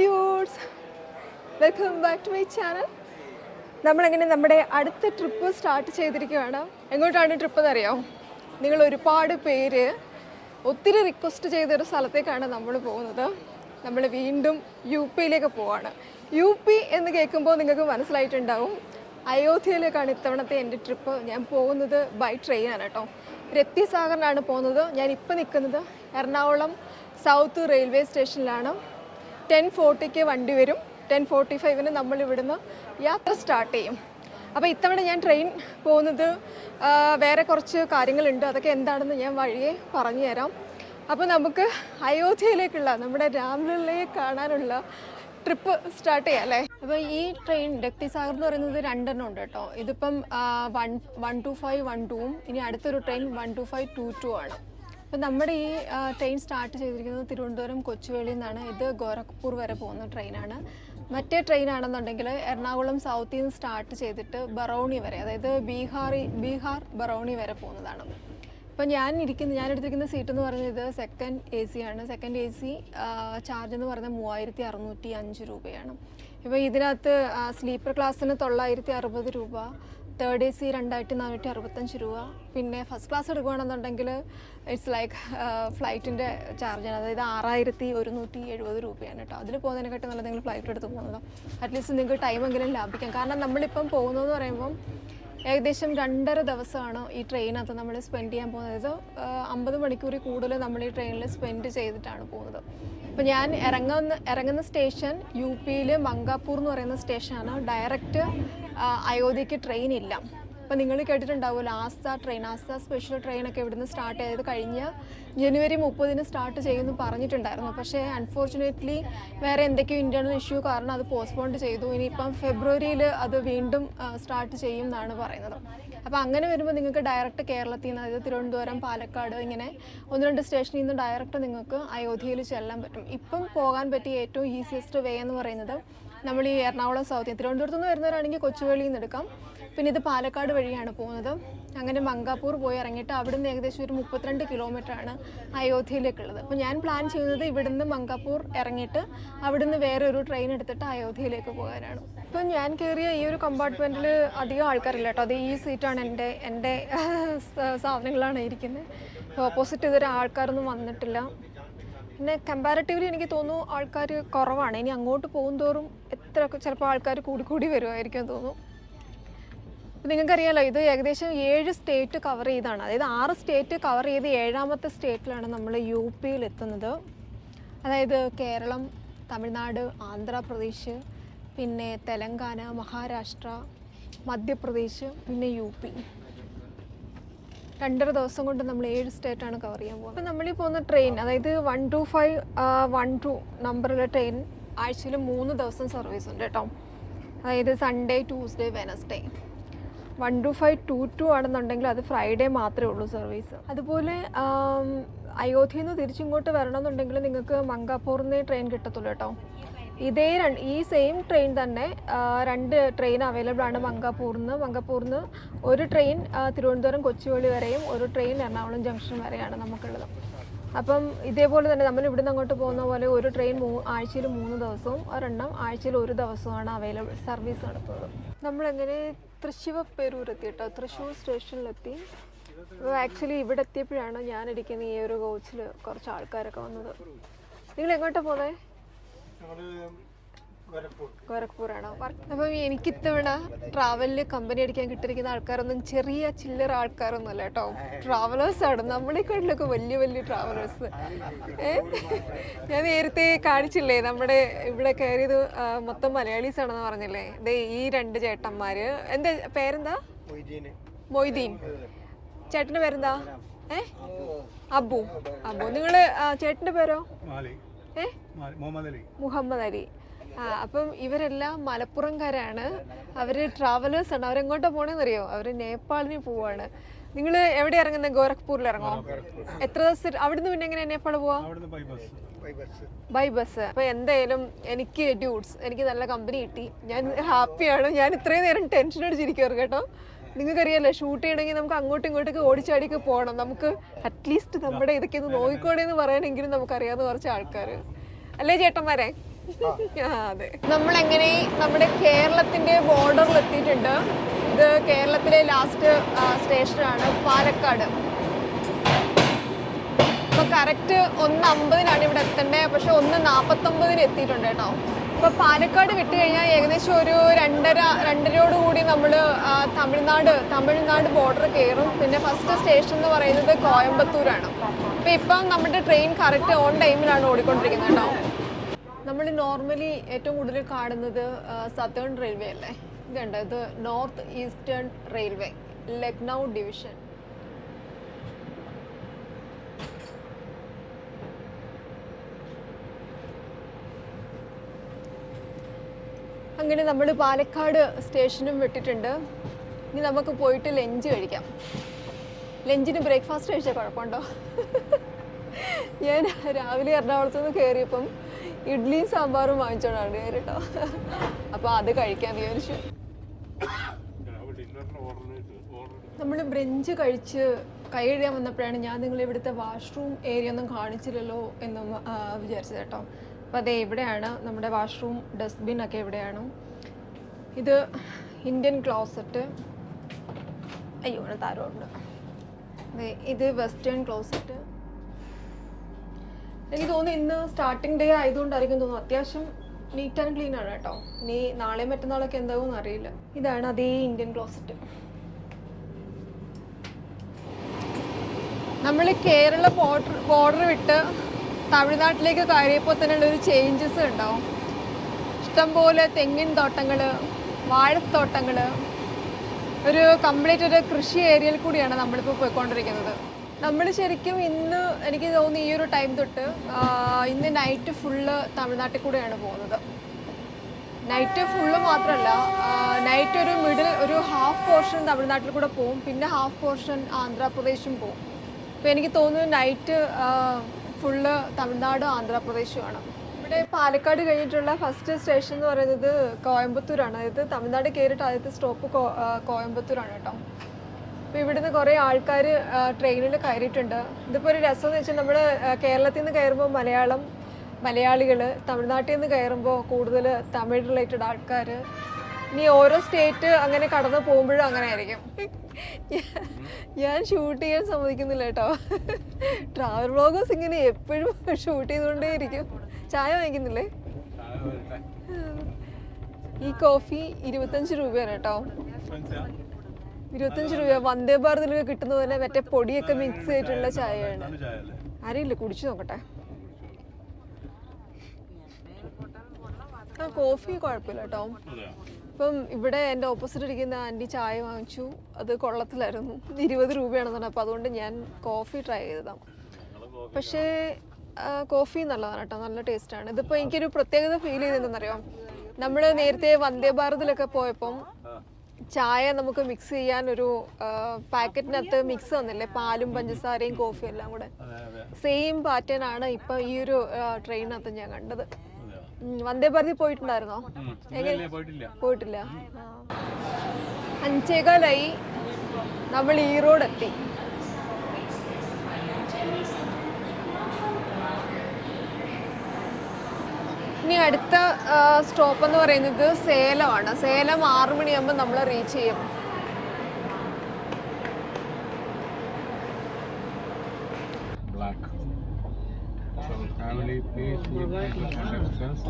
Dudes welcome back to my channel നമ്മളെങ്ങനെ നമ്മുടെ അടുത്ത ട്രിപ്പ് സ്റ്റാർട്ട് ചെയ്തിരിക്കുകയാണ്? എങ്ങോട്ടാണ് ട്രിപ്പ് എന്നറിയാമോ നിങ്ങൾ ഒരുപാട് പേര് ഒത്തിരി റിക്വസ്റ്റ് ചെയ്തൊരു സ്ഥലത്തേക്കാണ് നമ്മൾ പോകുന്നത്. നമ്മൾ വീണ്ടും യു പിയിലേക്ക് പോവാണ്. യു പി എന്ന് കേൾക്കുമ്പോൾ നിങ്ങൾക്ക് മനസ്സിലായിട്ടുണ്ടാവും അയോധ്യയിലേക്കാണ് ഇത്തവണത്തെ എന്റെ ട്രിപ്പ് ഞാൻ പോകുന്നത് ബൈ ട്രെയിനാണ് കേട്ടോ. രപ്തിസാഗറിലാണ് പോകുന്നത്. ഞാൻ ഇപ്പോൾ നിൽക്കുന്നത് എറണാകുളം സൗത്ത് റെയിൽവേ സ്റ്റേഷനിലാണ് ടെൻ ഫോർട്ടിക്ക് വണ്ടി വരും. ടെൻ ഫോർട്ടി ഫൈവിന് നമ്മൾ ഇവിടുന്ന് യാത്ര സ്റ്റാർട്ട് ചെയ്യും. അപ്പോൾ ഇത്തവണ ഞാൻ ട്രെയിൻ പോകുന്നത് വേറെ കുറച്ച് കാര്യങ്ങളുണ്ട്. അതൊക്കെ എന്താണെന്ന് ഞാൻ വഴിയെ പറഞ്ഞു തരാം. അപ്പോൾ നമുക്ക് അയോധ്യയിലേക്കുള്ള നമ്മുടെ രാംലീലയെ കാണാനുള്ള ട്രിപ്പ് സ്റ്റാർട്ട് ചെയ്യാം അല്ലേ? അപ്പോൾ ഈ ട്രെയിൻ രക്തിസാഗർ എന്ന് പറയുന്നത് രണ്ടെണ്ണം ഉണ്ട് കേട്ടോ. ഇതിപ്പം one one two five one ടൂവും ഇനി അടുത്തൊരു train one two five two two ആണ്. അപ്പം നമ്മുടെ ഈ ട്രെയിൻ സ്റ്റാർട്ട് ചെയ്തിരിക്കുന്നത് തിരുവനന്തപുരം കൊച്ചുവേളിയിൽ നിന്നാണ്. ഇത് ഗോരഖ്പൂർ വരെ പോകുന്ന ട്രെയിനാണ് മറ്റേ ട്രെയിൻ ആണെന്നുണ്ടെങ്കിൽ എറണാകുളം സൗത്തിൽ നിന്ന് സ്റ്റാർട്ട് ചെയ്തിട്ട് ബറോണി വരെ അതായത് ബീഹാറി ബീഹാർ ബറോണി വരെ പോകുന്നതാണ്. ഇപ്പം ഞാൻ ഇരിക്കുന്ന ഞാൻ എടുത്തിരിക്കുന്ന സീറ്റ് എന്ന് പറയുന്നത് ഇത് സെക്കൻഡ് എ സി ആണ്. സെക്കൻഡ് എ സി ചാർജ് എന്ന് പറയുന്നത് മൂവായിരത്തി അറുന്നൂറ്റി അഞ്ച് രൂപയാണ്. ഇപ്പോൾ ഇതിനകത്ത് സ്ലീപ്പർ ക്ലാസ്സിന് തൊള്ളായിരത്തി അറുപത് രൂപ തേർഡ് എ സി രണ്ടായിരത്തി നാനൂറ്റി അറുപത്തഞ്ച് രൂപ. പിന്നെ ഫസ്റ്റ് ക്ലാസ് എടുക്കുകയാണെന്നുണ്ടെങ്കിൽ ഇറ്റ്സ് ലൈക്ക് ഫ്ലൈറ്റിന്റെ ചാർജാണ് അതായത് ആറായിരത്തി ഒരുന്നൂറ്റി എഴുപത് രൂപയാണ് കേട്ടോ. അതിൽ പോകുന്നതിനെക്കാട്ടും നല്ല നിങ്ങൾ ഫ്ലൈറ്റ് എടുത്ത് പോകുന്നത് അറ്റ്ലീസ്റ്റ് നിങ്ങൾക്ക് ടൈമെങ്കിലും ലാഭിക്കാം. കാരണം നമ്മളിപ്പം പോകുന്നതെന്ന് പറയുമ്പം ഏകദേശം രണ്ടര ദിവസമാണ് ഈ ട്രെയിനകത്ത് നമ്മൾ സ്പെൻഡ് ചെയ്യാൻ പോകുന്നത്. അതായത് അമ്പത് മണിക്കൂറിൽ കൂടുതൽ നമ്മൾ ഈ ട്രെയിനിൽ സ്പെൻഡ് ചെയ്തിട്ടാണ് പോകുന്നത്. അപ്പോൾ ഞാൻ ഇറങ്ങുന്ന ഇറങ്ങുന്ന സ്റ്റേഷൻ യു പിയിൽ മങ്കാപ്പൂർ എന്ന് പറയുന്ന സ്റ്റേഷനാണ് ഡയറക്റ്റ് അയോധ്യയ്ക്ക് ട്രെയിൻ ഇല്ല. അപ്പോൾ നിങ്ങൾ കേട്ടിട്ടുണ്ടാവുമല്ലോ ആസ്ത ട്രെയിൻ ആസ്ത സ്പെഷ്യൽ ട്രെയിനൊക്കെ ഇവിടുന്ന് സ്റ്റാർട്ട് ചെയ്തത് കഴിഞ്ഞ ജനുവരി മുപ്പതിന് സ്റ്റാർട്ട് ചെയ്യുമെന്ന് പറഞ്ഞിട്ടുണ്ടായിരുന്നു. പക്ഷേ അൺഫോർച്ചുനേറ്റ്ലി വേറെ എന്തൊക്കെയോ ഇന്റേർണൽ ഇഷ്യൂ കാരണം അത് പോസ്റ്റ്പോൺ ചെയ്തു. ഇനിയിപ്പം ഫെബ്രുവരിയിൽ അത് വീണ്ടും സ്റ്റാർട്ട് ചെയ്യും എന്നാണ് പറയുന്നത്. അപ്പോൾ അങ്ങനെ വരുമ്പോൾ നിങ്ങൾക്ക് ഡയറക്റ്റ് കേരളത്തിൽ നിന്ന് അതായത് തിരുവനന്തപുരം പാലക്കാട് ഇങ്ങനെ ഒന്ന് രണ്ട് സ്റ്റേഷനിൽ നിന്ന് ഡയറക്റ്റ് നിങ്ങൾക്ക് അയോധ്യയിൽ ചെല്ലാൻ പറ്റും. ഇപ്പം പോകാൻ പറ്റിയ ഏറ്റവും ഈസിയസ്റ്റ് വേ എന്ന് പറയുന്നത് നമ്മൾ ഈ എറണാകുളം സൗത്ത് തിരുവനന്തപുരത്ത് നിന്ന് വരുന്നവരാണെങ്കിൽ കൊച്ചുവേളിയിൽ നിന്ന് എടുക്കാം. പിന്നെ ഇത് പാലക്കാട് വഴിയാണ് പോകുന്നത്. അങ്ങനെ മങ്കാപ്പൂർ പോയി ഇറങ്ങിയിട്ട് അവിടുന്ന് ഏകദേശം ഒരു മുപ്പത്തിരണ്ട് ആണ് അയോധ്യയിലേക്കുള്ളത് അപ്പോൾ ഞാൻ പ്ലാൻ ചെയ്യുന്നത് ഇവിടുന്ന് മങ്കാപ്പൂർ ഇറങ്ങിയിട്ട് അവിടുന്ന് വേറെ ഒരു ട്രെയിൻ എടുത്തിട്ട് അയോധ്യയിലേക്ക് പോകാനാണ്. ഇപ്പം ഞാൻ കയറിയ ഈ ഒരു കമ്പാർട്ട്മെന്റിൽ അധികം ആൾക്കാരില്ല കേട്ടോ അത് ഈ സീറ്റാണ് എന്റെ എന്റെ സാധനങ്ങളാണ് ഇരിക്കുന്നത് ഓപ്പോസിറ്റ് ഇതുവരെ ആൾക്കാരൊന്നും വന്നിട്ടില്ല. പിന്നെ കമ്പാരിറ്റീവ്ലി എനിക്ക് തോന്നുന്നു ആൾക്കാർ കുറവാണ്. ഇനി അങ്ങോട്ട് പോകും തോറും എത്ര ചിലപ്പോൾ ആൾക്കാർ കൂടി കൂടി വരുമായിരിക്കും തോന്നുന്നു നിങ്ങൾക്കറിയാലോ ഇത് ഏകദേശം ഏഴ് സ്റ്റേറ്റ് കവർ ചെയ്താണ്. അതായത് ആറ് സ്റ്റേറ്റ് കവർ ചെയ്ത് ഏഴാമത്തെ സ്റ്റേറ്റിലാണ് നമ്മൾ യു പിയിൽ എത്തുന്നത് അതായത് കേരളം തമിഴ്നാട് ആന്ധ്രാപ്രദേശ് പിന്നെ തെലങ്കാന മഹാരാഷ്ട്ര മധ്യപ്രദേശ് പിന്നെ യു പി രണ്ടര ദിവസം കൊണ്ട് നമ്മൾ ഏഴ് സ്റ്റേറ്റാണ് കവർ ചെയ്യാൻ പോകുന്നത്. അപ്പോൾ നമ്മളീ പോകുന്ന ട്രെയിൻ അതായത് one two five one two നമ്പറിലെ ട്രെയിൻ ആഴ്ചയിൽ മൂന്ന് ദിവസം സർവീസ് ഉണ്ട് കേട്ടോ. അതായത് Sunday Tuesday Wednesday one two five two two ആണെന്നുണ്ടെങ്കിൽ അത് ഫ്രൈഡേ മാത്രമേ ഉള്ളൂ സർവീസ് അതുപോലെ അയോധ്യയിൽ നിന്ന് തിരിച്ചിങ്ങോട്ട് വരണമെന്നുണ്ടെങ്കിൽ നിങ്ങൾക്ക് മങ്കാപ്പൂറിൽ ട്രെയിൻ കിട്ടത്തുള്ളൂ കേട്ടോ. ഇതേ രണ്ട് ഈ സെയിം ട്രെയിൻ തന്നെ രണ്ട് ട്രെയിൻ അവൈലബിൾ ആണ് മങ്കാപ്പൂരിൽ നിന്ന് ഒരു ട്രെയിൻ തിരുവനന്തപുരം കൊച്ചുവേളി വരെയും ഒരു ട്രെയിൻ എറണാകുളം ജംഗ്ഷൻ വരെയാണ് നമുക്കുള്ളത്. അപ്പം ഇതേപോലെ തന്നെ നമ്മൾ ഇവിടുന്ന് അങ്ങോട്ട് പോകുന്ന പോലെ ഒരു ട്രെയിൻ മൂ ആഴ്ചയിൽ മൂന്ന് ദിവസവും ഒരെണ്ണം ആഴ്ചയിൽ ഒരു ദിവസമാണ് അവൈലബിൾ സർവീസ് നടത്തുന്നത്. നമ്മളെങ്ങനെ തൃശ്ശിവപ്പേരൂർ എത്തി കേട്ടോ തൃശ്ശൂർ സ്റ്റേഷനിലെത്തി ആക്ച്വലി ഇവിടെ എത്തിയപ്പോഴാണ് ഞാൻ ഇരിക്കുന്ന ഈ ഒരു കോച്ചിൽ കുറച്ച് ആൾക്കാരൊക്കെ വന്നത്. നിങ്ങൾ എങ്ങോട്ടാണ് പോകുന്നത് ഗോരഖ്പൂരാണോ? അപ്പം എനിക്ക് ഇത്തവണ ട്രാവലിൽ കമ്പനി അടിക്കാൻ കിട്ടിയിരിക്കുന്ന ആൾക്കാരൊന്നും ചെറിയ ചില്ലറ ആൾക്കാരൊന്നും അല്ല കേട്ടോ. ട്രാവലേഴ്സ് ആണ്. നമ്മളെക്കാട്ടിലൊക്കെ വലിയ വലിയ ട്രാവലേഴ്സ് ഞാൻ നേരത്തെ കാണിച്ചില്ലേ നമ്മുടെ ഇവിടെ കയറിയത് മൊത്തം മലയാളീസ് ആണെന്ന് പറഞ്ഞില്ലേ? ദേ ഈ രണ്ട് ചേട്ടന്മാര്. എന്താ പേരെന്താ? മൊയ്തീൻ. ചേട്ടന്റെ പേരെന്താ? ഏ? അബു. അബു. നിങ്ങൾ ചേട്ടന്റെ പേരോ? മുഹമ്മദ് അലി. അപ്പം ഇവരെല്ലാം മലപ്പുറംകാരാണ്. അവർ ട്രാവലേഴ്സ് ആണ്. അവരെങ്ങോട്ടാ പോണെന്നറിയോ? അവർ നേപ്പാളിന് പോവാണ്. നിങ്ങൾ എവിടെ ഇറങ്ങുന്നത് ഗോരഖ്പൂരിൽ ഇറങ്ങോ എത്ര ദിവസം അവിടുന്ന് പിന്നെ എങ്ങനെ നേപ്പാൾ പോവാ? അവിടുന്ന് ബൈ ബസ് ബൈ ബസ് അപ്പൊ എന്തായാലും എനിക്ക് ഡ്യൂട്ട്സ് എനിക്ക് നല്ല കമ്പനി കിട്ടി. ഞാൻ ഹാപ്പിയാണ് ഞാൻ ഇത്രയും നേരം ടെൻഷൻ അടിച്ചിരിക്കുവാറ് കേട്ടോ. നിങ്ങൾക്കറിയാലോ ഷൂട്ട് ചെയ്യണമെങ്കിൽ നമുക്ക് അങ്ങോട്ടും ഇങ്ങോട്ടൊക്കെ ഓടിച്ചാടിയൊക്കെ പോകണം. നമുക്ക് അറ്റ്ലീസ്റ്റ് നമ്മുടെ ഇതൊക്കെ ഒന്ന് നോക്കിക്കോടെ എന്ന് പറയാനെങ്കിലും നമുക്കറിയാവുന്ന കുറച്ച് ആൾക്കാർ അല്ലേ ചേട്ടന്മാരെ? അതെ. നമ്മളെങ്ങനെ നമ്മുടെ കേരളത്തിന്റെ ബോർഡറിൽ എത്തിയിട്ടുണ്ട്. ഇത് കേരളത്തിലെ ലാസ്റ്റ് സ്റ്റേഷനാണ് പാലക്കാട്. ഇപ്പൊ കറക്റ്റ് ഒന്ന് അമ്പതിനാണ് ഇവിടെ എത്തേണ്ടത്. പക്ഷെ ഒന്ന് നാപ്പത്തൊമ്പതിന് എത്തിയിട്ടുണ്ട് കേട്ടോ. ഇപ്പൊ പാലക്കാട് വിട്ട് കഴിഞ്ഞാൽ ഏകദേശം ഒരു രണ്ടര രണ്ടരയോട് കൂടി നമ്മൾ തമിഴ്നാട് തമിഴ്നാട് ബോർഡർ കയറും. പിന്നെ ഫസ്റ്റ് സ്റ്റേഷൻ എന്ന് പറയുന്നത് കോയമ്പത്തൂരാണ്. അപ്പൊ ഇപ്പം നമ്മുടെ ട്രെയിൻ കറക്റ്റ് ഓൺ ടൈമിലാണ് ഓടിക്കൊണ്ടിരിക്കുന്നത് കേട്ടോ. നമ്മൾ നോർമലി ഏറ്റവും കൂടുതൽ കാണുന്നത് സത്തേൺ റെയിൽവേ അല്ലേ? ഇതുണ്ട് ഇത് north eastern railway Lucknow division അങ്ങനെ നമ്മൾ പാലക്കാട് സ്റ്റേഷനും വിട്ടിട്ടുണ്ട്. ഇനി നമുക്ക് പോയിട്ട് ലഞ്ച് കഴിക്കാം. ലഞ്ചിന് ബ്രേക്ക്ഫാസ്റ്റ് കഴിച്ചാൽ കുഴപ്പമുണ്ടോ? ഞാൻ രാവിലെ എറണാകുളത്ത് നിന്ന് കയറിയപ്പം ഇഡ്ഡലിയും സാമ്പാറും വാങ്ങിച്ചോണ്ടാണ് കയറിട്ടോ അപ്പോൾ അത് കഴിക്കാൻ വിചാരിച്ചു. നമ്മൾ ബ്രഞ്ച് കഴിച്ച് കൈ കഴുകാൻ വന്നപ്പോഴാണ് ഞാൻ നിങ്ങൾ ഇവിടുത്തെ വാഷ്റൂം ഏരിയ ഒന്നും കാണിച്ചില്ലല്ലോ എന്നും വിചാരിച്ചത് കേട്ടോ. അപ്പോൾ അതെ ഇവിടെയാണ് നമ്മുടെ വാഷ്റൂം ഡസ്റ്റ്ബിൻ ഒക്കെ എവിടെയാണ് ഇത് ഇന്ത്യൻ ക്ലോസറ്റ്. അയ്യോ താരമുണ്ട് ഇത് വെസ്റ്റേൺ ക്ലോസറ്റ്. എനിക്ക് തോന്നുന്നു ഇന്ന് സ്റ്റാർട്ടിംഗ് ഡേ ആയതുകൊണ്ടായിരിക്കും തോന്നുന്നു. അത്യാവശ്യം നീറ്റ് ആൻഡ് ക്ലീൻ ആണ് കേട്ടോ. ഇനി നാളെ മറ്റന്നാളൊക്കെ എന്താവും അറിയില്ല ഇതാണ് അതേ ഇന്ത്യൻ ക്ലോസറ്റ്. നമ്മൾ കേരള ബോർഡർ ബോർഡർ വിട്ട് തമിഴ്നാട്ടിലേക്ക് കയറിയപ്പോൾ തന്നെ ഒരു ചേഞ്ചസ് ഉണ്ടാവും. ഇഷ്ടംപോലെ തെങ്ങിൻ തോട്ടങ്ങൾ വാഴത്തോട്ടങ്ങൾ ഒരു കംപ്ലീറ്റ് ഒരു കൃഷി ഏരിയയിൽ കൂടിയാണ് നമ്മളിപ്പോൾ പോയിക്കൊണ്ടിരിക്കുന്നത്. നമ്മൾ ശരിക്കും ഇന്ന് എനിക്ക് തോന്നുന്നു ഈ ഒരു ടൈം തൊട്ട് ഇന്ന് നൈറ്റ് ഫുള്ള് തമിഴ്നാട്ടിൽ കൂടെയാണ് പോകുന്നത്. നൈറ്റ് ഫുള്ള് മാത്രമല്ല നൈറ്റ് ഒരു മിഡിൽ ഒരു ഹാഫ് പോർഷൻ തമിഴ്നാട്ടിൽ കൂടെ പോകും. പിന്നെ ഹാഫ് പോർഷൻ ആന്ധ്രാപ്രദേശും പോകും. അപ്പോൾ എനിക്ക് തോന്നുന്നു നൈറ്റ് ഫുള്ള് തമിഴ്നാടും ആന്ധ്രാപ്രദേശുമാണ്. ഇവിടെ പാലക്കാട് കഴിഞ്ഞിട്ടുള്ള ഫസ്റ്റ് സ്റ്റേഷൻ എന്ന് പറയുന്നത് കോയമ്പത്തൂരാണ്. അതായത് തമിഴ്നാട് കയറിയിട്ട് ആദ്യത്തെ സ്റ്റോപ്പ് കോയമ്പത്തൂരാണ് കേട്ടോ. അപ്പോൾ ഇവിടുന്ന് കുറേ ആൾക്കാർ ട്രെയിനിൽ കയറിയിട്ടുണ്ട്. ഇതിപ്പോൾ ഒരു രസം എന്ന് വെച്ചാൽ നമ്മൾ കേരളത്തിൽ നിന്ന് കയറുമ്പോൾ മലയാളം മലയാളികൾ തമിഴ്നാട്ടിൽ നിന്ന് കയറുമ്പോൾ കൂടുതൽ തമിഴ് റിലേറ്റഡ് ആൾക്കാർ ഇനി ഓരോ സ്റ്റേറ്റ് അങ്ങനെ കടന്നു പോകുമ്പോഴും അങ്ങനെ ആയിരിക്കും ഞാൻ ഷൂട്ട് ചെയ്യാൻ സമ്മതിക്കുന്നില്ല കേട്ടോ. ട്രാവൽ വ്ളോഗേഴ്സ് ഇങ്ങനെ എപ്പോഴും ഷൂട്ട് ചെയ്തുകൊണ്ടേയിരിക്കും. ചായ വാങ്ങിക്കുന്നില്ലേ? ഈ കോഫി ഇരുപത്തഞ്ച് രൂപയാണ് കേട്ടോ. ഇരുപത്തഞ്ച് രൂപ. വന്ദേ ഭാരതിലൊക്കെ കിട്ടുന്ന പോലെ മറ്റേ പൊടിയൊക്കെ മിക്സ് ചെയ്തിട്ടുള്ള ചായയാണ്. അറിയില്ല കുടിച്ചു നോക്കട്ടെ. ആ കോഫി കുഴപ്പമില്ല കേട്ടോ. ഇപ്പം ഇവിടെ എന്റെ ഓപ്പോസിറ്റ് ഇരിക്കുന്ന ആന്റി ചായ വാങ്ങിച്ചു. അത് കൊള്ളത്തിലായിരുന്നു. ഇരുപത് രൂപയാണെന്ന് പറഞ്ഞു അപ്പോൾ അതുകൊണ്ട് ഞാൻ കോഫി ട്രൈ ചെയ്തതാണ്. പക്ഷേ കോഫി നല്ലതാണ് കേട്ടോ. നല്ല ടേസ്റ്റാണ് ഇതിപ്പോൾ എനിക്കൊരു പ്രത്യേകത ഫീൽ ചെയ്തതെന്നറിയാം നമ്മൾ നേരത്തെ വന്ദേ ഭാരതിലൊക്കെ പോയപ്പം ചായ നമുക്ക് മിക്സ് ചെയ്യാൻ ഒരു പാക്കറ്റിനകത്ത് മിക്സ് വന്നില്ലേ? പാലും പഞ്ചസാരയും കോഫിയും എല്ലാം കൂടെ. സെയിം പാറ്റേൺ ആണ് ഇപ്പം ഈ ഒരു ട്രെയിനകത്ത് ഞാൻ കണ്ടത്. വന്ദേ ഭാരതി പോയിട്ടുണ്ടായിരുന്നോ? പോയിട്ടില്ല. അഞ്ചേകാലായി നമ്മൾ ഈറോഡ് എത്തി ഇനി അടുത്ത സ്റ്റോപ്പ് എന്ന് പറയുന്നത് സേലമാണ്. സേലം ആറു മണിയാകുമ്പോൾ നമ്മൾ റീച്ച് ചെയ്യും.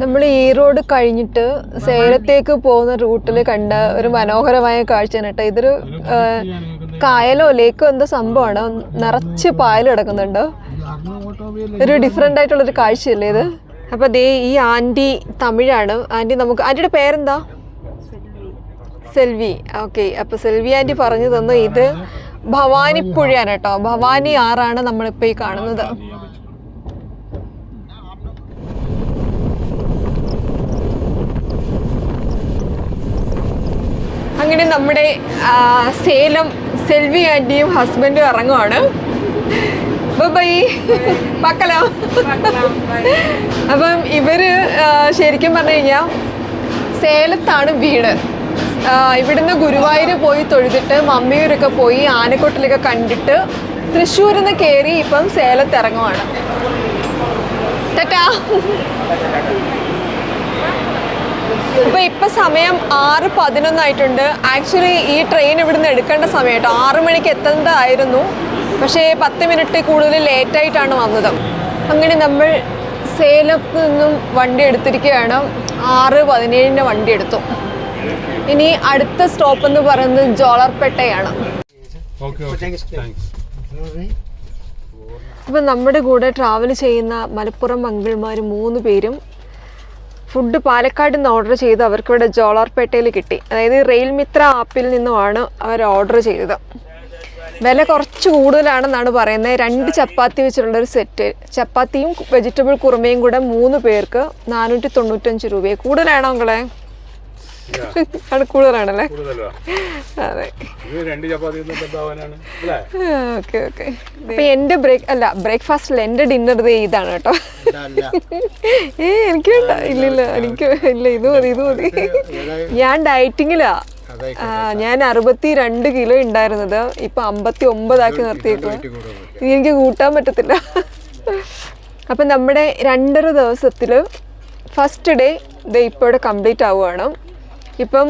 നമ്മൾ ഈറോഡ് കഴിഞ്ഞിട്ട് സേലത്തേക്ക് പോകുന്ന റൂട്ടിൽ കണ്ട ഒരു മനോഹരമായ കാഴ്ചയാണ് കേട്ടോ. ഇതൊരു കായലോ ലേക്കോ എന്തോ സംഭവമാണ്. നിറച്ച് പായൽ കിടക്കുന്നുണ്ട്. ഒരു ഡിഫറെന്റ് ആയിട്ടുള്ളൊരു കാഴ്ചയല്ലേ ഇത്? അപ്പോൾ ദേ ഈ ആന്റി തമിഴാണ്. ആന്റി നമുക്ക് ആന്റിയുടെ പേരെന്താ? സെൽവി. ഓക്കെ അപ്പോൾ സെൽവി ആന്റി പറഞ്ഞു തന്നു ഇത് ഭവാനി പുഴയാണ് കേട്ടോ. ഭവാനി ആറാണ് നമ്മളിപ്പോൾ ഈ കാണുന്നത്. അങ്ങനെ നമ്മുടെ സേലം സെൽവി ആന്റിയും ഹസ്ബൻഡും ഇറങ്ങുവാണ്. ബൈ. പക്കലോ അപ്പം ഇവർ ശരിക്കും പറഞ്ഞു കഴിഞ്ഞാൽ സേലത്താണ് വീട്. ഇവിടുന്ന് ഗുരുവായൂർ പോയി തൊഴുതിട്ട് മമ്മിയൂരൊക്കെ പോയി ആനക്കൊട്ടിലൊക്കെ കണ്ടിട്ട് തൃശ്ശൂരിൽ നിന്ന് കയറി ഇപ്പം സേലത്ത് ഇറങ്ങുവാണ്. ടാറ്റാ. അപ്പോൾ ഇപ്പോൾ സമയം ആറ് പതിനൊന്നായിട്ടുണ്ട്. ആക്ച്വലി ഈ ട്രെയിൻ ഇവിടുന്ന് എടുക്കേണ്ട സമയം കേട്ടോ ആറ് മണിക്ക് എത്തേണ്ടതായിരുന്നു. പക്ഷേ പത്ത് മിനിറ്റ് കൂടുതൽ ലേറ്റായിട്ടാണ് വന്നത്. അങ്ങനെ നമ്മൾ സേലത്ത് നിന്നും വണ്ടി എടുത്തിരിക്കുകയാണ്. ആറ് പതിനേഴിന് വണ്ടി എടുത്തു. ഇനി അടുത്ത സ്റ്റോപ്പ് എന്ന് പറയുന്നത് ജോളർപേട്ടയാണ് Okay, okay. Thanks. ഇപ്പം നമ്മുടെ കൂടെ ട്രാവൽ ചെയ്യുന്ന മലപ്പുറം അങ്കിൾമാർ മൂന്ന് പേരും ഫുഡ് പാലക്കാട് നിന്ന് ഓർഡർ ചെയ്ത് അവർക്ക് ഇവിടെ ജോളാർപേട്ടയിൽ കിട്ടി. അതായത് റെയിൽ മിത്ര ആപ്പിൽ നിന്നുമാണ് അവർ ഓർഡർ ചെയ്തത്. വില കുറച്ച് കൂടുതലാണെന്നാണ് പറയുന്നത്. രണ്ട് ചപ്പാത്തി വെച്ചിട്ടുള്ള ഒരു സെറ്റ് ചപ്പാത്തിയും വെജിറ്റബിൾ കുറുമയും കൂടെ മൂന്ന് പേർക്ക് നാനൂറ്റി തൊണ്ണൂറ്റഞ്ച് രൂപയെ. കൂടുതലാണോ നിങ്ങളെ അത് കൂടുതലാണല്ലേ? അതെ. Okay okay. അപ്പൊ എന്റെ ബ്രേക്ക് അല്ല ബ്രേക്ക്ഫാസ്റ്റിൽ എന്റെ ഡിന്നർ ഇതാണ് കേട്ടോ. എനിക്ക് വേണ്ട ഇല്ല ഇല്ല എനിക്ക് ഇല്ല ഇത് മതി ഇത് മതി. ഞാൻ ഡയറ്റിങ്ങിലാ. ഞാൻ അറുപത്തി രണ്ട് കിലോ ഉണ്ടായിരുന്നത്. ഇപ്പൊ അമ്പത്തി ഒമ്പതാക്കി നിർത്തിയേക്കും ഇനി എനിക്ക് കൂട്ടാൻ പറ്റത്തില്ല. അപ്പം നമ്മുടെ രണ്ടര ദിവസത്തിൽ ഫസ്റ്റ് ഡേ ഇത് ഇപ്പോൾ ഇവിടെ കംപ്ലീറ്റ് ആവുകയാണ് ഇപ്പം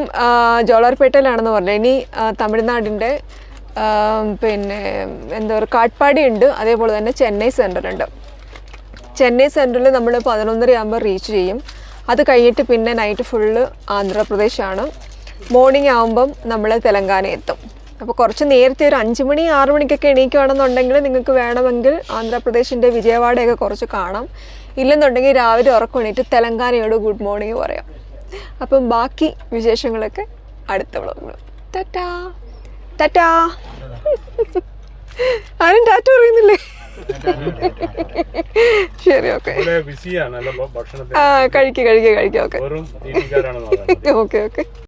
ജോളാർപേട്ടയിലാണെന്ന് പറഞ്ഞു ഇനി തമിഴ്നാടിന്റെ പിന്നെ എന്താ പറയുക കാട്ട്പാടി ഉണ്ട്. അതേപോലെ തന്നെ ചെന്നൈ സെന്റർ ഉണ്ട് ചെന്നൈ സെൻട്രലിൽ നമ്മൾ പതിനൊന്നര ആകുമ്പോൾ റീച്ച് ചെയ്യും. അത് കഴിഞ്ഞിട്ട് പിന്നെ നൈറ്റ് ഫുള്ള് ആന്ധ്രാപ്രദേശാണ്. മോർണിംഗ് ആകുമ്പം നമ്മൾ തെലങ്കാന എത്തും. അപ്പോൾ കുറച്ച് നേരത്തെ ഒരു അഞ്ച് മണി ആറ് മണിക്കൊക്കെ എണീക്കുകയാണെന്നുണ്ടെങ്കിൽ നിങ്ങൾക്ക് വേണമെങ്കിൽ ആന്ധ്രാപ്രദേശിന്റെ വിജയവാഡയൊക്കെ കുറച്ച് കാണാം. ഇല്ലെന്നുണ്ടെങ്കിൽ രാവിലെ ഉറക്കം തെലങ്കാനയോട് ഗുഡ് മോർണിംഗ് പറയാം. അപ്പം ബാക്കി വിശേഷങ്ങളൊക്കെ അടുത്ത വ്ളോഗിൽ ടാറ്റാ. ടാറ്റാ. ആരും ടാറ്റ പറയുന്നില്ലേ? ശരി ഓക്കെ. ആ കഴിക്കുക കഴിക്കുക കഴിക്കുക ഓക്കെ. Okay okay.